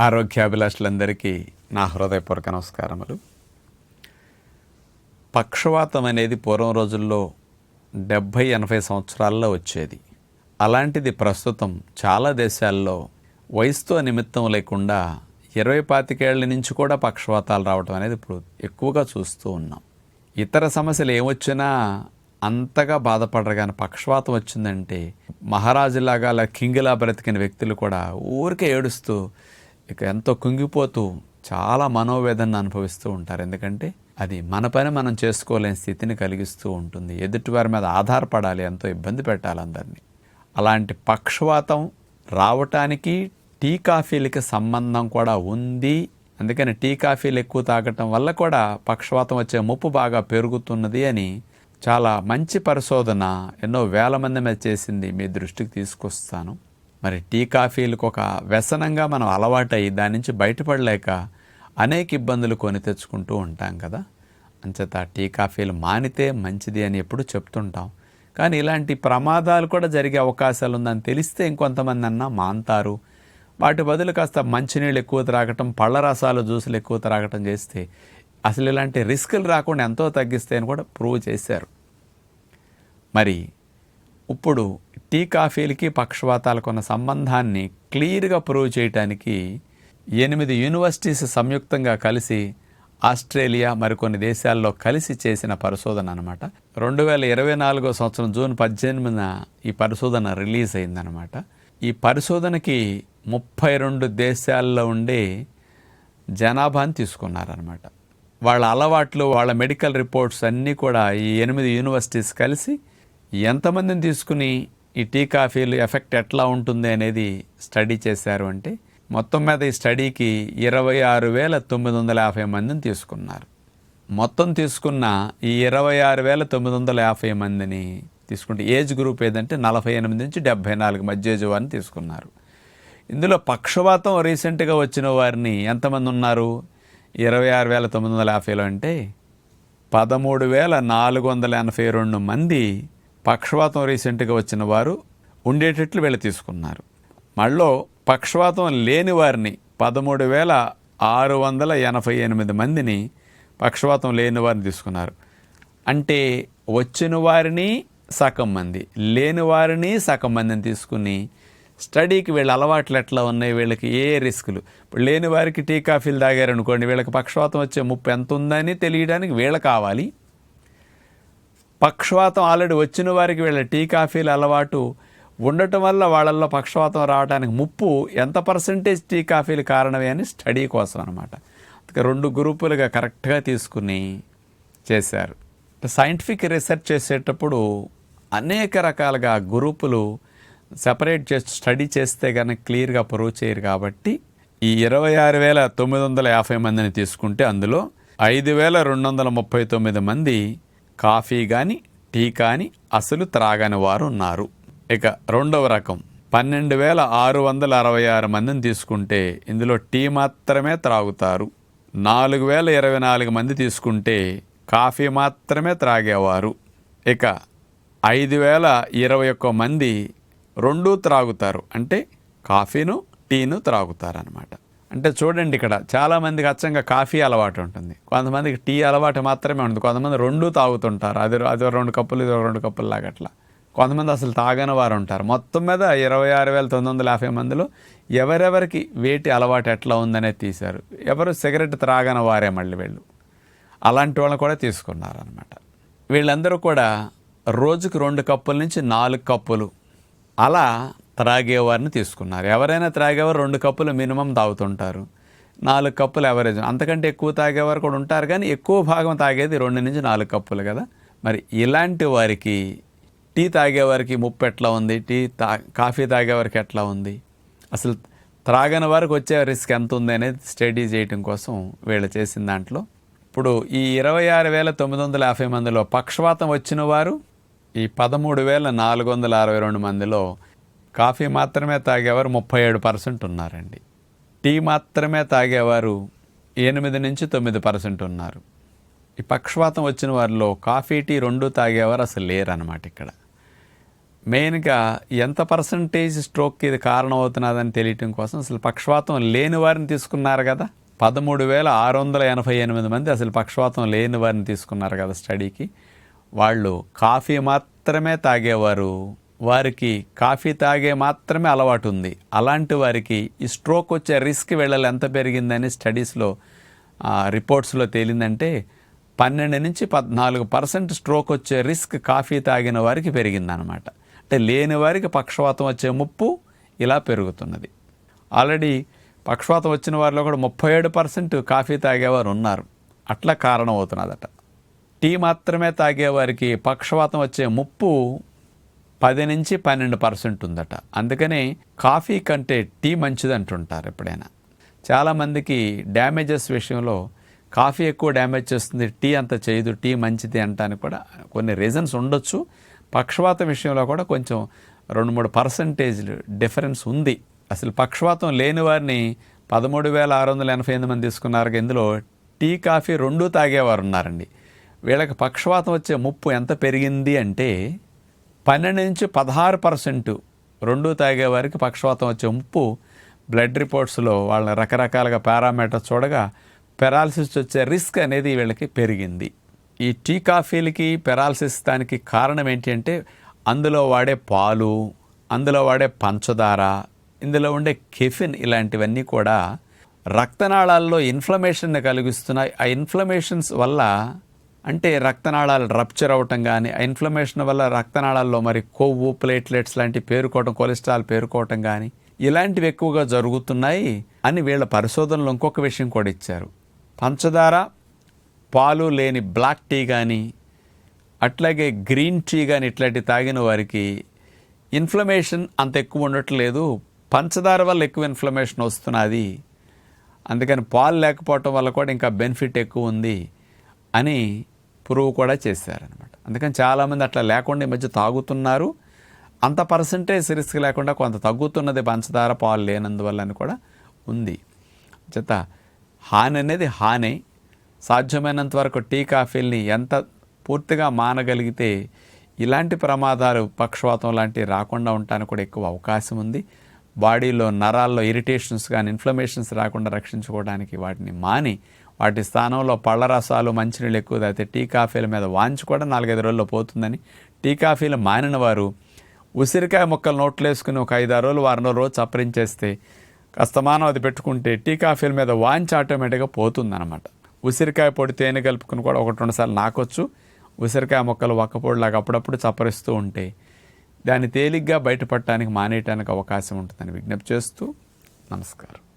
ఆరోగ్యాభిలాషులందరికీ నా హృదయపూర్వక నమస్కారములు. పక్షవాతం అనేది పూర్వం రోజుల్లో డెబ్భై ఎనభై సంవత్సరాల్లో వచ్చేది. అలాంటిది ప్రస్తుతం చాలా దేశాల్లో వయసుతో నిమిత్తం లేకుండా ఇరవై పాతికేళ్ళ నుంచి కూడా పక్షవాతాలు రావడం అనేది ఇప్పుడు ఎక్కువగా చూస్తూ ఉన్నాం. ఇతర సమస్యలు ఏమొచ్చినా అంతగా బాధపడరు కానీ పక్షవాతం వచ్చిందంటే మహారాజులాగా అలా కింగిలా బ్రతికిన వ్యక్తులు కూడా ఊరికే ఏడుస్తూ ఇక ఎంతో కుంగిపోతూ చాలా మనోవేదనను అనుభవిస్తూ ఉంటారు. ఎందుకంటే అది మన పని మనం చేసుకోలేని స్థితిని కలిగిస్తూ ఉంటుంది. ఎదుటివారి మీద ఆధారపడాలి ఎంతో ఇబ్బంది పెట్టాలి అందరినీ. అలాంటి పక్షవాతం రావటానికి టీ కాఫీలకి సంబంధం కూడా ఉంది. అందుకని టీ కాఫీలు ఎక్కువ తాగటం వల్ల కూడా పక్షవాతం వచ్చే ముప్పు బాగా పెరుగుతున్నది అని చాలా మంచి పరిశోధన ఎన్నో వేల మంది మీద చేసింది మీ దృష్టికి తీసుకొస్తాను. మరి టీ కాఫీలకు ఒక వ్యసనంగా మనం అలవాటై దాని నుంచి బయటపడలేక అనేక ఇబ్బందులు కొని తెచ్చుకుంటూ ఉంటాం కదా. అంచేత టీ కాఫీలు మానితే మంచిది అని ఎప్పుడు చెప్తుంటాం. కానీ ఇలాంటి ప్రమాదాలు కూడా జరిగే అవకాశాలు ఉందని తెలిస్తే ఇంకొంతమంది అన్నా మాంతారు. వాటి బదులు కాస్త మంచినీళ్ళు ఎక్కువ త్రాగటం పళ్ళ రసాలు జ్యూసులు ఎక్కువ త్రాగటం చేస్తే అసలు ఇలాంటి రిస్కులు రాకుండా ఎంతో తగ్గిస్తాయని కూడా ప్రూవ్ చేశారు. మరి ఇప్పుడు టీ కాఫీలకి పక్షవాతాలకు ఉన్న సంబంధాన్ని క్లియర్గా ప్రూవ్ చేయడానికి ఎనిమిది యూనివర్సిటీస్ సంయుక్తంగా కలిసి ఆస్ట్రేలియా మరికొన్ని దేశాల్లో కలిసి చేసిన పరిశోధన అనమాట రెండు వేల ఇరవై నాలుగో సంవత్సరం జూన్ పద్దెనిమిదిన ఈ పరిశోధన రిలీజ్ అయిందనమాట ఈ పరిశోధనకి ముప్పై రెండు దేశాల్లో ఉండే జనాభాని తీసుకున్నారనమాట వాళ్ళ అలవాట్లు వాళ్ళ మెడికల్ రిపోర్ట్స్ అన్నీ కూడా ఈ ఎనిమిది యూనివర్సిటీస్ కలిసి ఎంతమందిని తీసుకుని ఈ టీ కాఫీలు ఎఫెక్ట్ ఎట్లా ఉంటుంది అనేది స్టడీ చేశారు అంటే మొత్తం మీద ఈ స్టడీకి ఇరవై ఆరు వేల తొమ్మిది వందల యాభై మందిని తీసుకున్నారు. మొత్తం తీసుకున్న ఈ ఇరవై ఆరు వేల తొమ్మిది వందల యాభై మందిని తీసుకుంటే ఏజ్ గ్రూప్ ఏదంటే నలభై ఎనిమిది నుంచి డెబ్భై నాలుగు మధ్య ఏజ్ వారిని తీసుకున్నారు. ఇందులో పక్షవాతం రీసెంట్గా వచ్చిన వారిని ఎంతమంది ఉన్నారు? ఇరవై ఆరు వేల తొమ్మిది వందల యాభైలో అంటే పదమూడు వేల నాలుగు వందల ఎనభై రెండు మంది పక్షవాతం రీసెంట్గా వచ్చిన వారు ఉండేటట్లు వీళ్ళు తీసుకున్నారు. మళ్ళీ పక్షవాతం లేని వారిని పదమూడు వేల ఆరు వందల ఎనభై ఎనిమిది మందిని పక్షవాతం లేని వారిని తీసుకున్నారు. అంటే వచ్చిన వారిని సగం మంది లేని వారిని సగం మందిని తీసుకుని స్టడీకి వీళ్ళ అలవాట్లు ఎట్లా ఉన్నాయి? వీళ్ళకి ఏ రిస్కులు? ఇప్పుడు లేని వారికి టీ కాఫీలు తాగారనుకోండి వీళ్ళకి పక్షవాతం వచ్చే ముప్పు ఎంత ఉందని తెలియడానికి వీళ్ళ కావాలి. పక్షవాతం ఆల్రెడీ వచ్చిన వారికి వీళ్ళ టీ కాఫీల అలవాటు ఉండటం వల్ల వాళ్ళల్లో పక్షవాతం రావడానికి ముప్పు ఎంత పర్సంటేజ్ టీ కాఫీలు కారణమే అని స్టడీ కోసం అనమాట రెండు గ్రూపులుగా కరెక్ట్గా తీసుకుని చేశారు. సైంటిఫిక్ రీసెర్చ్ చేసేటప్పుడు అనేక రకాలుగా గ్రూపులు సెపరేట్ చేసి స్టడీ చేస్తే కనుక క్లియర్గా ప్రూవ్ చేయరు కాబట్టి ఈ ఇరవై ఆరు వేల తొమ్మిది వందల యాభై మందిని తీసుకుంటే అందులో ఐదు వేల రెండు వందల ముప్పై తొమ్మిది మంది కాఫీ కానీ టీ కానీ అసలు త్రాగని వారు ఉన్నారు. ఇక రెండవ రకం. పన్నెండు వేల ఆరు వందల అరవై ఆరు మందిని తీసుకుంటే ఇందులో టీ మాత్రమే త్రాగుతారు. నాలుగు వేల ఇరవై నాలుగు మంది తీసుకుంటే కాఫీ మాత్రమే త్రాగేవారు. ఇక ఐదు వేల ఇరవై ఒక్క మంది రెండూ త్రాగుతారు. అంటే కాఫీను టీను త్రాగుతారనమాట అంటే చూడండి ఇక్కడ చాలామందికి అచ్చంగా కాఫీ అలవాటు ఉంటుంది. కొంతమందికి టీ అలవాటు మాత్రమే ఉంటుంది. కొంతమంది రెండు తాగుతుంటారు. అది అది రెండు కప్పులు ఇది రెండు కప్పులు లాగట్లా కొంతమంది అసలు తాగని వారు ఉంటారు. మొత్తం మీద ఇరవై ఆరు వేల తొమ్మిది వందల యాభై మందిలో ఎవరెవరికి వేటి అలవాటు ఎట్లా ఉందనే తీశారు. ఎవరు సిగరెట్ త్రాగని వారే మళ్ళీ వీళ్ళు. అలాంటి వాళ్ళని కూడా తీసుకున్నారనమాట వీళ్ళందరూ కూడా రోజుకు రెండు కప్పుల నుంచి నాలుగు కప్పులు. అలా త్రాగేవారిని తీసుకున్నారు. ఎవరైనా త్రాగేవారు రెండు కప్పులు మినిమం తాగుతుంటారు. నాలుగు కప్పులు ఎవరేజ్ అంతకంటే ఎక్కువ తాగేవారు కూడా ఉంటారు కానీ ఎక్కువ భాగం తాగేది రెండు నుంచి నాలుగు కప్పులు కదా. మరి ఇలాంటి వారికి టీ తాగేవారికి ముప్పు ఎట్లా ఉంది? టీ తా కాఫీ తాగేవారికి ఎట్లా ఉంది? అసలు త్రాగని వారికి వచ్చే రిస్క్ ఎంత ఉంది అనేది స్టడీ చేయటం కోసం వీళ్ళు చేసిన దాంట్లో. ఇప్పుడు ఈ ఇరవై ఆరు వేల తొమ్మిది వందల యాభై మందిలో పక్షవాతం వచ్చిన వారు ఈ పదమూడు వేల నాలుగు వందల అరవై రెండు మందిలో కాఫీ మాత్రమే తాగేవారు ముప్పై ఏడు పర్సెంట్ ఉన్నారండి. టీ మాత్రమే తాగేవారు ఎనిమిది నుంచి తొమ్మిది పర్సెంట్ ఉన్నారు. ఈ పక్షవాతం వచ్చిన వారిలో కాఫీ టీ రెండు తాగేవారు అసలు లేరనమాట ఇక్కడ. మెయిన్గా ఎంత పర్సంటేజ్ స్ట్రోక్కి ఇది కారణమవుతున్నదని తెలియటం కోసం అసలు పక్షవాతం లేని వారిని తీసుకున్నారు కదా. పదమూడు వేల ఆరు వందల ఎనభై ఎనిమిది మంది అసలు పక్షవాతం లేని వారిని తీసుకున్నారు కదా స్టడీకి. వాళ్ళు కాఫీ మాత్రమే తాగేవారు వారికి కాఫీ తాగే మాత్రమే అలవాటు ఉంది అలాంటి వారికి ఈ స్ట్రోక్ వచ్చే రిస్క్ వెళ్ళాలి ఎంత పెరిగిందని స్టడీస్లో రిపోర్ట్స్లో తేలిందంటే పన్నెండు నుంచి పద్నాలుగు పర్సెంట్ స్ట్రోక్ వచ్చే రిస్క్ కాఫీ తాగిన వారికి పెరిగిందనమాట అంటే లేని వారికి పక్షవాతం వచ్చే ముప్పు ఇలా పెరుగుతున్నది. ఆల్రెడీ పక్షవాతం వచ్చిన వారిలో కూడా ముప్పై ఏడు పర్సెంట్ కాఫీ తాగేవారు ఉన్నారు. అట్లా కారణం అవుతున్నదట టీ మాత్రమే తాగేవారికి పక్షవాతం వచ్చే ముప్పు పది నుంచి పన్నెండు పర్సెంట్ ఉందట. అందుకనే కాఫీ కంటే టీ మంచిది అంటుంటారు ఎప్పుడైనా చాలామందికి డ్యామేజెస్ విషయంలో కాఫీ ఎక్కువ డ్యామేజ్ చేస్తుంది టీ అంత చేయదు టీ మంచిది అంటానికి కూడా కొన్ని రీజన్స్ ఉండొచ్చు. పక్షవాతం విషయంలో కూడా కొంచెం రెండు మూడు పర్సంటేజ్లు డిఫరెన్స్ ఉంది. అసలు పక్షవాతం లేని వారిని పదమూడు వేల ఆరు వందల ఎనభై ఎనిమిది మంది తీసుకున్నారు. ఇందులో టీ కాఫీ రెండూ తాగేవారు ఉన్నారండి వీళ్ళకి పక్షవాతం వచ్చే ముప్పు ఎంత పెరిగింది అంటే పన్నెండు నుంచి పదహారు పర్సెంట్ రెండు తాగేవారికి పక్షవాతం వచ్చే ముప్పు బ్లడ్ రిపోర్ట్స్లో వాళ్ళ రకరకాలుగా పారామీటర్స్ చూడగా పెరాలసిస్ వచ్చే రిస్క్ అనేది వీళ్ళకి పెరిగింది. ఈ టీ కాఫీలకి పెరాలసిస్ దానికి కారణం ఏంటి అంటే అందులో వాడే పాలు అందులో వాడే పంచదార ఇందులో ఉండే కెఫిన్ ఇలాంటివన్నీ కూడా రక్తనాళాల్లో ఇన్ఫ్లమేషన్ని కలిగిస్తున్నాయి. ఆ ఇన్ఫ్లమేషన్స్ వల్ల అంటే రక్తనాళాలు రప్చర్ అవటం కానీ ఆ ఇన్ఫ్లమేషన్ వల్ల రక్తనాళాల్లో మరి కొవ్వు ప్లేట్లెట్స్ లాంటివి పేరుకోవటం కొలెస్ట్రాల్ పేరుకోవటం కానీ ఇలాంటివి ఎక్కువగా జరుగుతున్నాయి అని వీళ్ళ పరిశోధనలో ఇంకొక విషయం కూడా ఇచ్చారు. పంచదార పాలు లేని బ్లాక్ టీ కానీ అట్లాగే గ్రీన్ టీ కానీ ఇట్లాంటి తాగిన వారికి ఇన్ఫ్లమేషన్ అంత ఎక్కువ ఉండట్లేదు. పంచదార వల్ల ఎక్కువ ఇన్ఫ్లమేషన్ వస్తున్నది. అందుకని పాలు లేకపోవటం వల్ల కూడా ఇంకా బెనిఫిట్ ఎక్కువ ఉంది అని ప్రూవ్ కూడా చేశారనమాట. అందుకని చాలామంది అట్లా లేకుండా ఈ మధ్య తాగుతున్నారు. అంత పర్సంటేజ్ రిస్క్ లేకుండా కొంత తగ్గుతున్నది పంచదార పాలు లేనందువల్ల అని కూడా ఉంది. చేత హాని అనేది హాని. సాధ్యమైనంత వరకు టీ కాఫీల్ని ఎంత పూర్తిగా మానగలిగితే ఇలాంటి ప్రమాదాలు పక్షవాతం లాంటివి రాకుండా ఉండటానికి కూడా ఎక్కువ అవకాశం ఉంది. బాడీలో నరాల్లో ఇరిటేషన్స్ కానీ ఇన్ఫ్లమేషన్స్ రాకుండా రక్షించుకోవడానికి వాటిని మాని వాటి స్థానంలో పళ్ళ రసాలు మంచినీళ్ళు ఎక్కువ తాగితే టీ కాఫీల మీద వాంచి కూడా నాలుగైదు రోజుల్లో పోతుందని టీ కాఫీలు మానిన వారు ఉసిరికాయ ముక్కలు నోట్లు వేసుకుని ఒక ఐదారు రోజులు వారం రోజు చప్పరించేస్తే కస్తమానం అది పెట్టుకుంటే టీ కాఫీల మీద వాంచి ఆటోమేటిక్గా పోతుందన్నమాట. ఉసిరికాయ పొడి తేనె కలుపుకుని కూడా ఒకటి రెండు సార్లు నాకొచ్చు. ఉసిరికాయ మొక్కలు ఒక్కపొడిలాగా అప్పుడప్పుడు చప్పరిస్తూ ఉంటే దాన్ని తేలిగ్గా బయటపడటానికి మానేయటానికి అవకాశం ఉంటుందని విజ్ఞప్తి చేస్తూ నమస్కారం.